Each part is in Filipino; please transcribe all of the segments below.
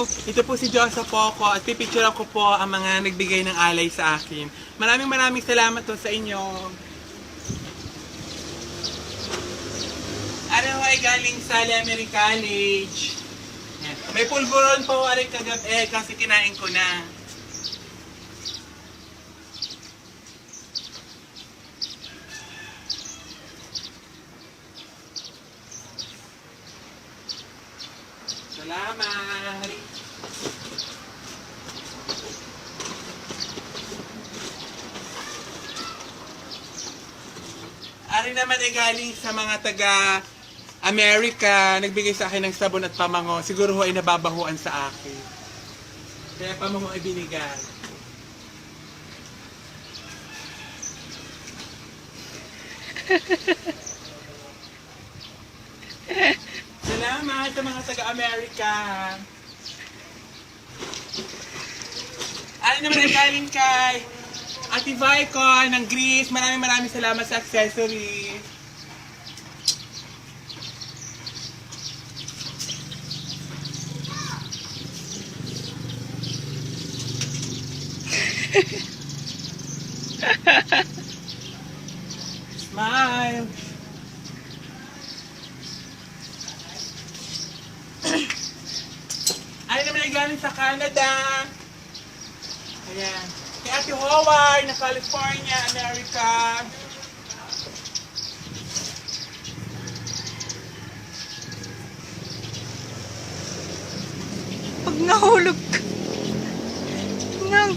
Ito po si Josa Poco at pipicturean ko po ang mga nagbigay ng alay sa akin. Maraming maraming salamat po sa inyo. Ano ay galing sa Lemery College. May pulburon po aring kagabi eh, kasi kinain ko na. Salamat! Ari naman ay galing sa mga taga America, nagbigay sa akin ng sabon at pamango. Siguro ho ay nababahuan sa akin. Kaya pamango ay binigay. Salamat sa mga taga-America. Ano naman ay galing kay Ate Vico ng Greece. Maraming maraming salamat sa accessory. Smile. Ano naman ay galing sa Canada. Ayan. Kay Ate Howard na California, America. Pag nahulog ka. Nang.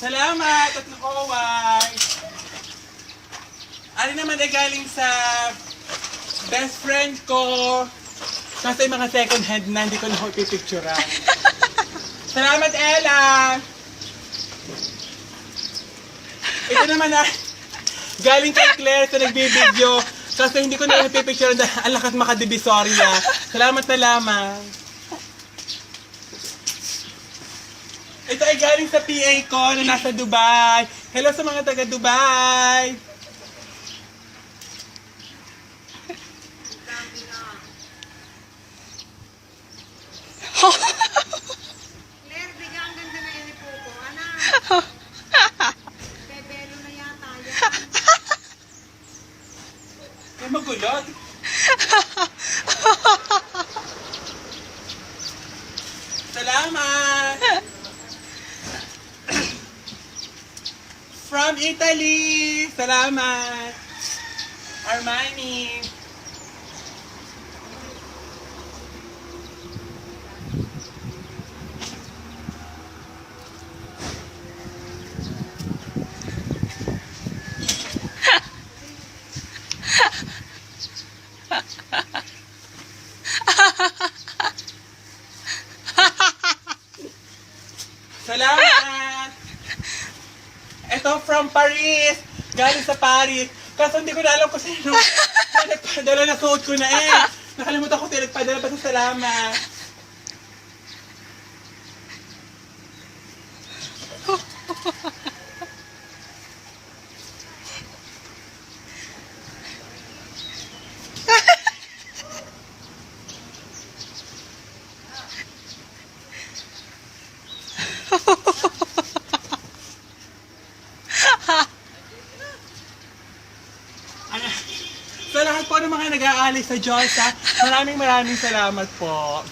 Salamat at Howard. Ano naman ay galing sa best friend ko. Kasi mga second hand na, hindi ko na ako pipicturean. Salamat, Ella! Ito naman na, galing kay Claire sa nagbibideo. Kasi hindi ko na napipicturean dahil ang lakas makadivisoria. Salamat, salamat. Ito ay galing sa PA ko na nasa Dubai. Hello sa mga taga Dubai. Bebelo na yata yan. Ay, magulot. Salamat! From Italy! Salamat! Armani! Salamat! Ito from Paris! Galing sa Paris! Kaso hindi ko na alam kung sino. Nagpadala na suot ko na eh. Nakalimutan ko sino nagpadala. Salamat. Ano, sa lahat po ng mga nag-aalay sa Diyos, ha, maraming maraming salamat po.